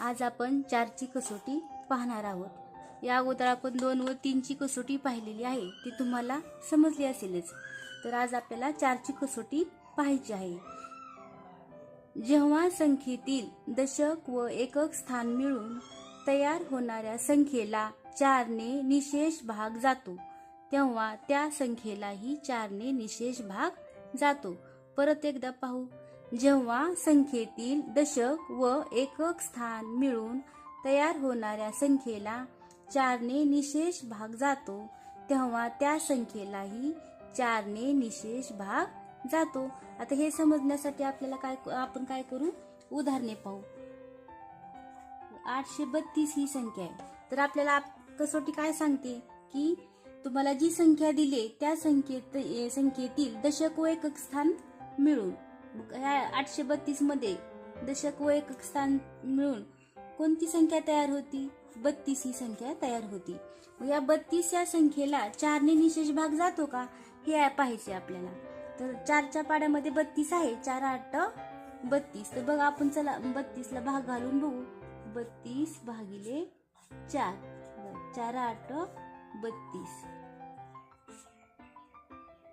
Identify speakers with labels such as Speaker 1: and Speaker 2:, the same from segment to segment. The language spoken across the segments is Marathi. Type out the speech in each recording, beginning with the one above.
Speaker 1: आज आपण चारची कसोटी पाहणार आहोत. या अगोदर आपण दोन व तीनची कसोटी पाहिलेली आहे ती तुम्हाला समजली असेलच. तर आज आपल्याला चारची कसोटी पाहायची आहे. जेव्हा संख्येतील दशक व एकक स्थान मिळून तयार होणाऱ्या संख्येला चारने निशेष भाग जातो तेव्हा त्या संख्येलाही चारने निशेष भाग जातो. परत एकदा पाहू. जेव्हा संख्येतील दशक व एकक स्थान मिळून तयार होणाऱ्या संख्येला चारने निशेष भाग जातो तेव्हा त्या संख्येलाही चारने निशेष भाग जातो. आता हे समजण्यासाठी आपल्याला काय आपण काय करू? उदाहरणे पाहू. आठशे बत्तीस ही संख्या आहे. तर आपल्याला आप- कसोटी काय सांगते? की तुम्हाला जी संख्या दिली त्या संख्येत ए, संख्येतील दशक व एकक स्थान मिळून ह्या आठशे बत्तीसमध्ये दशक व एकक स्थान मिळून कोणती संख्या तयार होती? बत्तीस ही संख्या तयार होती. मग या बत्तीस या संख्येला चारने निशेष भाग जातो का? हे पाहिजे आपल्याला. तर चारच्या पाड्यामध्ये बत्तीस आहे. चार आठ बत्तीस. तर बघ आपण चला बत्तीसला भाग घालून बघू. बत्तीस भागिले चार. चार आठ बत्तीस.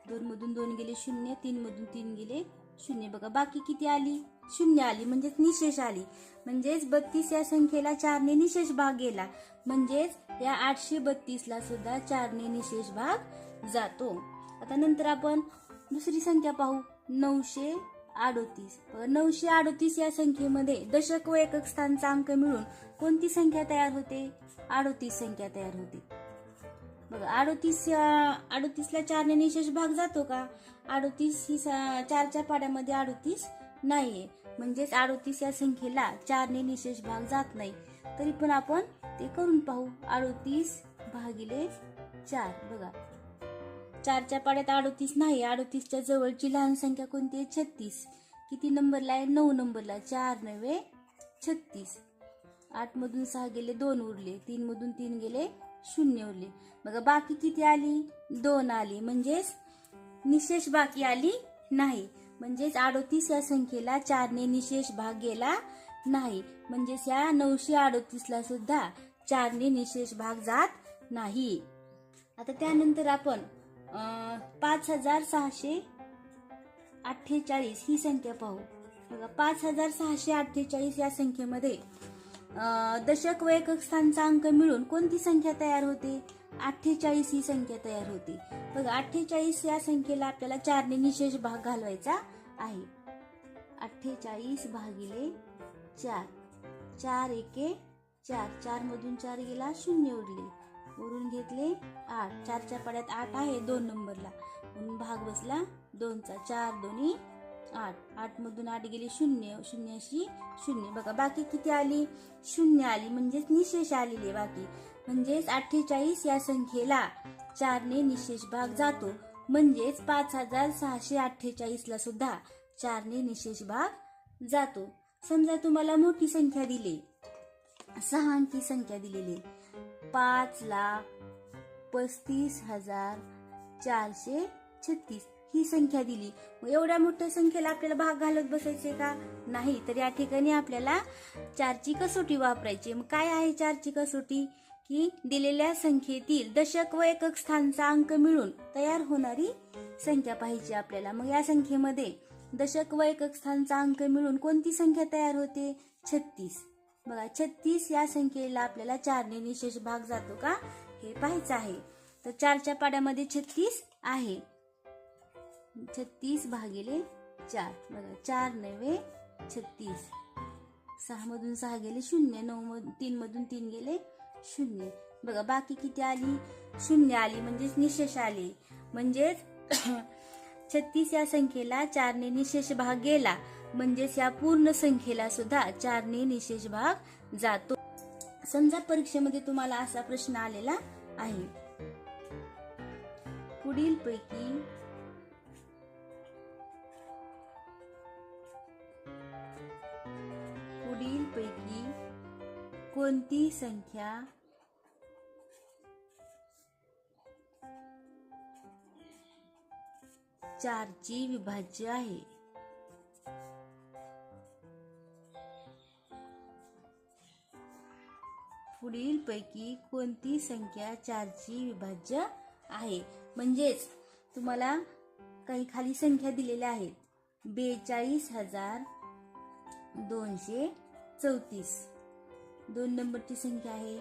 Speaker 1: दोन मधून दोन गेले शून्य तीन मधून तीन गेले शून्य. बघा बाकी किती आली? शून्य आली म्हणजेच निशेष आली. म्हणजेच बत्तीस या संख्येला चारने निशेष भाग गेला. म्हणजेच या आठशे बत्तीसला सुद्धा चारने निशेष भाग जातो. आता नंतर आपण दुसरी संख्या पाहू. नऊशे अडोतीस. नऊशे अडोतीस या संख्येमध्ये दशक व एकक स्थानचा अंक मिळून कोणती संख्या तयार होते? अडोतीस संख्या तयार होते. बघा अडोतीस अडोतीसला चारने निशेष भाग जातो का? अडोतीस ही सा- चारच्या पाड्यामध्ये अडोतीस नाहीये. म्हणजेच अडोतीस या संख्येला चारने निशेष भाग जात नाही. तरी पण आपण ते करून पाहू. अडोतीस भागिले चार. बघा. चारच्या पाड्यात अडोतीस नाही. अडोतीसच्या जवळची लहान संख्या कोणती आहे? छत्तीस. किती नंबरला आहे? नऊ नंबरला चार नव्हे छत्तीस. आठ मधून सहा गेले दोन उरले. तीन मधून तीन गेले शून्य उरले. बघा बाकी किती आली? दोन आली. म्हणजेच निशेष बाकी आली नाही. म्हणजेच अडोतीस या संख्येला चारने निशेष भाग गेला नाही. म्हणजेच या नऊशे अडोतीसला सुद्धा चारने निशेष भाग जात नाही. आता त्यानंतर आपण पाच हजार सहाशे अठ्ठेचाळीस ही संख्या पाहू. बघा पाच हजार सहाशे अठ्ठेचाळीस या संख्येमध्ये दशक व स्थानचा अंक मिळून कोणती संख्या तयार होते? अठ्ठेचाळीस ही संख्या तयार होते. बघ अठ्ठेचाळीस या संख्येला आपल्याला चारने निशेष भाग घालवायचा आहे. अठ्ठेचाळीस भागिले चार. चार एके चार. चार मधून चार गेला शून्य उरले. उरून घेतले आठ. चारच्या पाड्यात आठ आहे दोन नंबरला. म्हणून भाग बसला दोनचा. चार दोन्ही आठ आठ मधून आठ गेले शून्य शून्याशी शून्य. बघा बाकी किती आली? शून्य आली म्हणजेच निशेष आलेले बाकी. म्हणजेच अठ्ठेचाळीस या संख्येला चारने निशेष भाग जातो. म्हणजेच पाच हजार सहाशे अठ्ठेचाळीसला सुद्धा चारने निशेष भाग जातो. समजा तुम्हाला मोठी संख्या दिली. सहा अंकी संख्या दिलेली पाच लाख पस्तीस हजार चारशे छत्तीस. ही संख्या दिली. मग एवढ्या मोठ्या संख्येला आपल्याला भाग घालत बसायचे का? नाही तर या ठिकाणी आपल्याला चारची कसोटी वापरायची. मग काय आहे चारची कसोटी? की दिलेल्या संख्येतील दशक व एकक स्थानचा अंक मिळून तयार होणारी संख्या पाहिजे आपल्याला. मग या संख्येमध्ये दशक व एकक स्थानचा अंक मिळून कोणती संख्या तयार होते? छत्तीस. बघा छत्तीस या संख्येला आपल्याला चारने निशेष भाग जातो का? हे पाहायचं आहे. तर चारच्या पाड्यामध्ये छत्तीस आहे. छत्तीस भागिले चार. बघा चार नव्हे छत्तीस. सहा मधून सहा गेले शून्य नऊ मधून तीन मधून तीन गेले शून्य. बघा बाकी किती आली? शून्य आली म्हणजेच निशेष आले. म्हणजेच छत्तीस या संख्येला चारने निशेष भाग गेला. म्हणजेच या पूर्ण संख्येला सुद्धा चारने निशेष भाग जातो. समजा परीक्षेमध्ये तुम्हाला असा प्रश्न आलेला आहे. पुढील पैकी पुढील पैकी कोणती संख्या? चारची विभाज्य आहे. पुढीलपैकी कोणती संख्या चारची विभाज्य आहे? म्हणजेच तुम्हाला काही खाली संख्या दिलेल्या आहेत. बेचाळीस हजार दोनशे चौतीस. दोन नंबरची संख्या आहे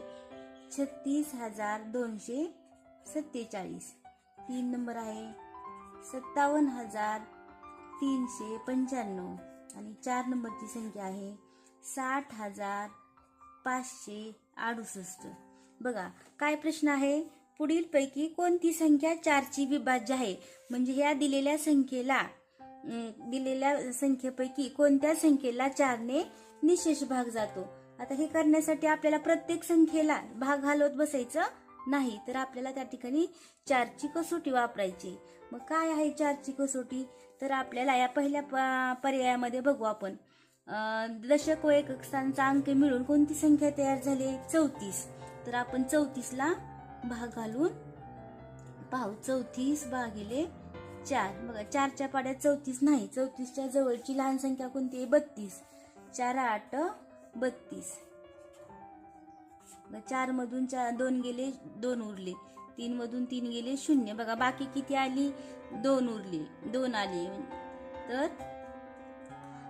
Speaker 1: छत्तीस हजार दोनशे सत्तेचाळीस. तीन नंबर आहे सत्तावन्न हजार तीनशे पंच्याण्णव. आणि चार नंबरची संख्या आहे साठ हजार पाचशे अडुसष्ट. बघा काय प्रश्न आहे? पुढीलपैकी कोणती संख्या चारची विभाज्य आहे? म्हणजे ह्या दिलेल्या संख्येला दिलेल्या संख्येपैकी कोणत्या संख्येला चारने निशेष भाग जातो. आता हे करण्यासाठी आपल्याला प्रत्येक संख्येला भाग घालवत बसायचं नाही तर आपल्याला त्या ठिकाणी चारची कसोटी वापरायची. मग काय आहे चारची कसोटी? तर आपल्याला या पहिल्या प- पर्यायामध्ये बघू आपण. दशक व एकक स्थानचा अंक मिळून कोणती संख्या तयार झाली? चौतीस. तर आपण चौतीसला भाग घालून पाहू. चौतीस भागिले चार. बघा चारच्या पाड्यात चौतीस नाही. चौतीसच्या जवळची लहान संख्या कोणती आहे? बत्तीस. चार आठ बत्तीस. चार मधून चार दोन गेले दोन उरले. तीन मधून तीन गेले शून्य. बघा बाकी किती आली? दोन उरले. दोन आले. तर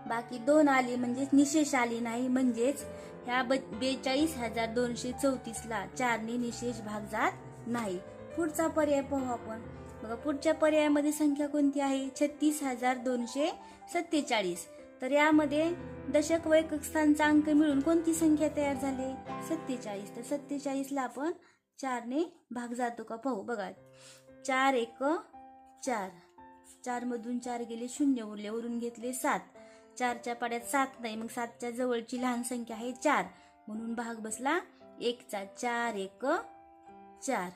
Speaker 1: बाकी दोन आले म्हणजेच निशेष आले नाही. म्हणजेच ह्या बेचाळीस हजार दोनशे चौतीस ला चारने निशेष भाग जात नाही. पुढचा पर्याय पाहू आपण. बघा पुढच्या पर्यायामध्ये संख्या कोणती आहे? छत्तीस हजार दोनशे सत्तेचाळीस. तर यामध्ये दशक व स्थानचा अंक मिळून कोणती संख्या तयार झाली? सत्तेचाळीस. तर सत्तेचाळीसला आपण चारने भाग जातो का? पाहू. बघा. चार एक चार. चार मधून चार गेले शून्य. उरले वरून घेतले सात. चारच्या पाड्यात सात नाही. मग सातच्या जवळची लहान संख्या आहे चार. म्हणून भाग बसला एकचा. चार एक चार.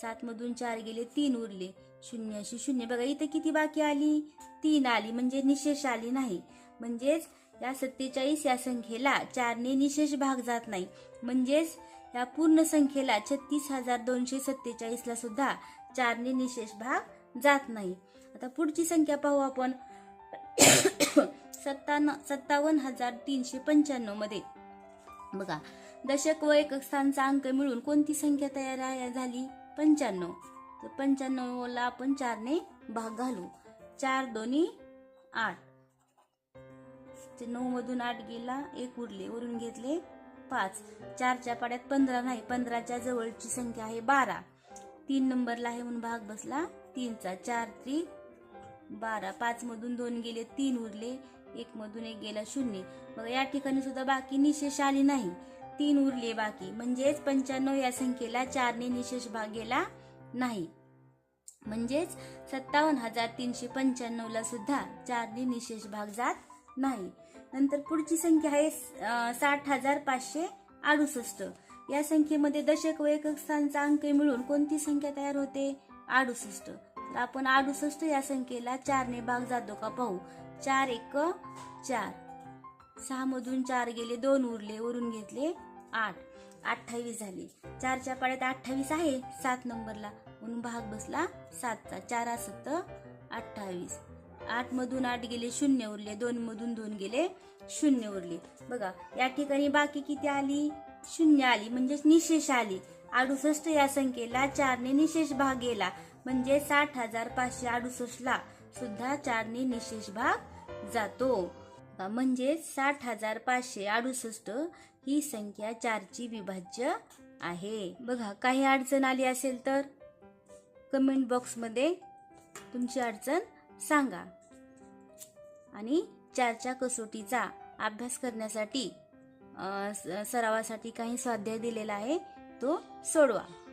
Speaker 1: सात मधून चार गेले तीन उरले. शून्य अशी शून्य. बघा इथं किती बाकी आली? तीन आली म्हणजे निशेष आली नाही. म्हणजेच या सत्तेचाळीस या संख्येला चारने निशेष भाग जात नाही. म्हणजेच या पूर्ण संख्येला छत्तीस हजार दोनशे सत्तेचाळीसला सुद्धा चारने निशेष भाग जात नाही. आता पुढची संख्या पाहू आपण. सत्तावन्न सत्तावन्न हजार तीनशे पंच्याण्णवमध्ये. बघा दशक व एकक स्थानचा अंक मिळून कोणती संख्या तयार आहे- झाली? पंच्याण्णव. तर पंच्याण्णवला आपण चारने भाग घालू. चार दोन्ही आठ. ते नऊ मधून आठ गेला एक उरले उरून घेतले पाच. चारच्या पाड्यात पंधरा नाही पंधराच्या जवळची संख्या आहे बारा. तीन नंबरला आहे म्हणून भाग बसला तीनचा. चार त्री बारा. पाच मधून दोन गेले तीन उरले एक मधून एक गेला शून्य. मग या ठिकाणी सुद्धा बाकी निशेष आली नाही. तीन उरले बाकी. म्हणजेच पंच्याण्णव या संख्येला चारने निशेष भाग गेला नाही. म्हणजेच सत्तावन्न हजार तीनशे पंच्याण्णव ला सुद्धा चारने निशेष भाग जात नाही. नंतर पुढची संख्या आहे साठ हजार पाचशे अडुसष्ट. या संख्येमध्ये दशक व एकक स्थानचा अंक मिळून कोणती संख्या तयार होते? अडुसष्ट. तर आपण अडुसष्ट या संख्येला चारने भाग जातो का पाहू. चार एक चार. सहा मधून चार गेले दोन उरले उरून घेतले. आठ. अठ्ठावीस झाली. चारच्या पाड्यात अठ्ठावीस आहे. सात नंबरला म्हणून भाग बसला सातचा. चार सत्त अठ्ठावीस. आठ मधून आठ गेले शून्य उरले. दोन मधून दोन गेले शून्य उरले. बघा या ठिकाणी बाकी किती आली? शून्य आली. म्हणजेच निशेष आली. अडुसष्ट या संख्येला चारने निशेष भाग गेला. म्हणजे साठ हजार पाचशे अडुसष्ट ला सुद्धा चारने निशेष भाग जातो. म्हणजे साठ हजार पाचशे अडुसष्ट ही संख्या चारची विभाज्य आहे. बघा काही अडचण आली असेल तर कमेंट बॉक्समध्ये तुमची अडचण सांगा. आणि चारच्या कसोटीचा अभ्यास करण्यासाठी स- सरावासाठी काही स्वाध्याय दिलेला आहे तो सोडवा.